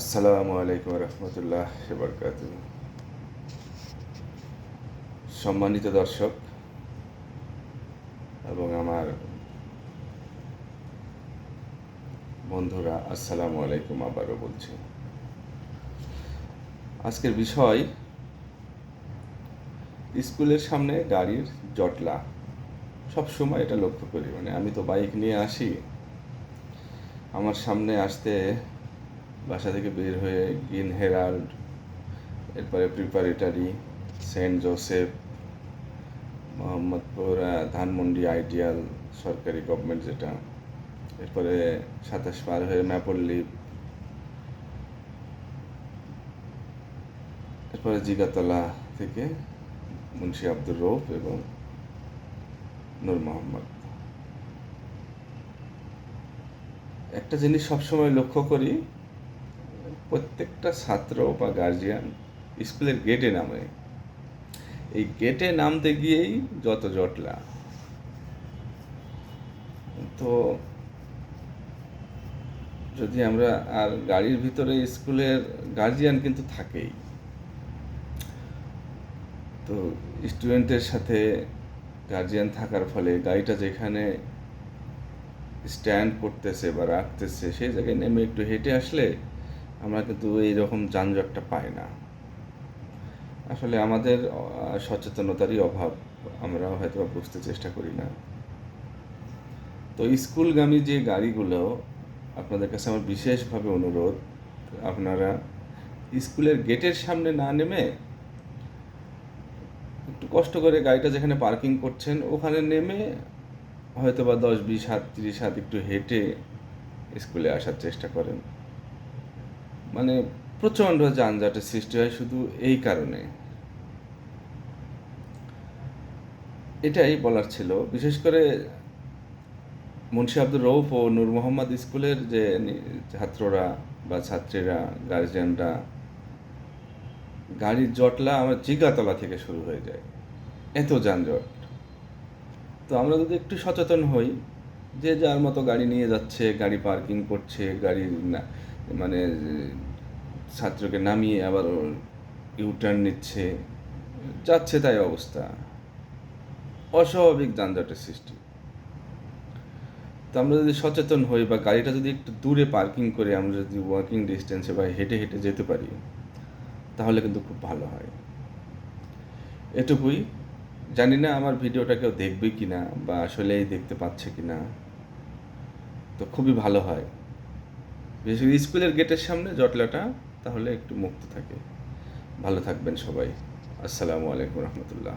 আসসালামু আলাইকুম রহমতুল্লাহ বরকাত সম্মানিত দর্শক এবং আমার বন্ধুরা, আসসালামু আলাইকুম আবারও বলছি। আজকের বিষয়, স্কুলের সামনে গাড়ির জটলা। সব সময় এটা লক্ষ্য করি মানে আমি তো বাইক নিয়ে আসি। আমার সামনে আসতে বাসা থেকে বের হয়ে গ্রিন হেরাল্ড, এরপরে preparatory Saint Joseph Mohammadpur Dhanmondi Ideal, সরকারি গভর্নমেন্ট যেটা, এরপরে সাতাশ পার হয়ে ম্যাপল্লি এরপরে জিগাতলা থেকে মুন্সি আব্দুর রৌফ এবং নূর মোহাম্মদ। একটা জিনিস সবসময় লক্ষ্য করি প্রত্যেকটা ছাত্র বা গার্জিয়ান স্কুলের গেটে নামে। এই গেটে নামতে গিয়েই যত জটলা। তো যদি আমরা আর গাড়ির ভিতরে স্কুলের গার্জিয়ান কিন্তু থাকেই। তো স্টুডেন্টের সাথে গার্জিয়ান থাকার ফলে গাড়িটা যেখানে স্ট্যান্ড করতেছে বা রাখতেছে, সেই জায়গায় নেমে একটু হেঁটে আসলে আমরা কিন্তু এই রকম যানজটটা পাই না। আসলে আমাদের সচেতনতারই অভাব আমরা হয়তো বুঝতে চেষ্টা করি না। তো স্কুলগামী যে গাড়িগুলো, আপনাদের কাছে আমার বিশেষভাবে অনুরোধ, আপনারা স্কুলের গেটের সামনে না নেমে একটু কষ্ট করে গাড়িটা যেখানে পার্কিং করছেন, ওখানে নেমে হয়তো বা দশ, বিশ হাত তিরিশ হাত একটু হেঁটে স্কুলে আসার চেষ্টা করেন। মানে প্রচণ্ড যানজটের সৃষ্টি হয় শুধু এই কারণে। এটাই বলার ছিল। বিশেষ করে মুন্সি আব্দুর রৌফ ও নূর মোহাম্মদ স্কুলের যে ছাত্ররা বা ছাত্রীরা, গার্জিয়ানরা, গাড়ির জটলা আমার জিগাতলা থেকে শুরু হয়ে যায়। এত যানজট। তো আমরা যদি একটু সচেতন হই, যে যার মতো গাড়ি নিয়ে যাচ্ছে, গাড়ি পার্কিং করছে, গাড়ি না মানে ছাত্রকে নামিয়ে আবার ইউটার্ন নিচ্ছে। যাচ্ছে তাই অবস্থা। অস্বাভাবিক যানজটের সৃষ্টি। তো আমরা যদি সচেতন হই বা গাড়িটা যদি একটু দূরে পার্কিং করে আমরা যদি ওয়াকিং ডিস্টেন্সে বা হেঁটে হেঁটে যেতে পারি, তাহলে কিন্তু খুব ভালো হয়। এটুকুই। জানি না আমার ভিডিওটা কেউ দেখবে কি না বা আসলেই দেখতে পাচ্ছে কি না তো খুবই ভালো হয়। বিশেষ করে স্কুলের গেটের সামনে জটলাটা, তাহলে একটু মুক্ত থাকে। ভালো থাকবেন সবাই। আসসালামু আলাইকুম রহমতুল্লাহ।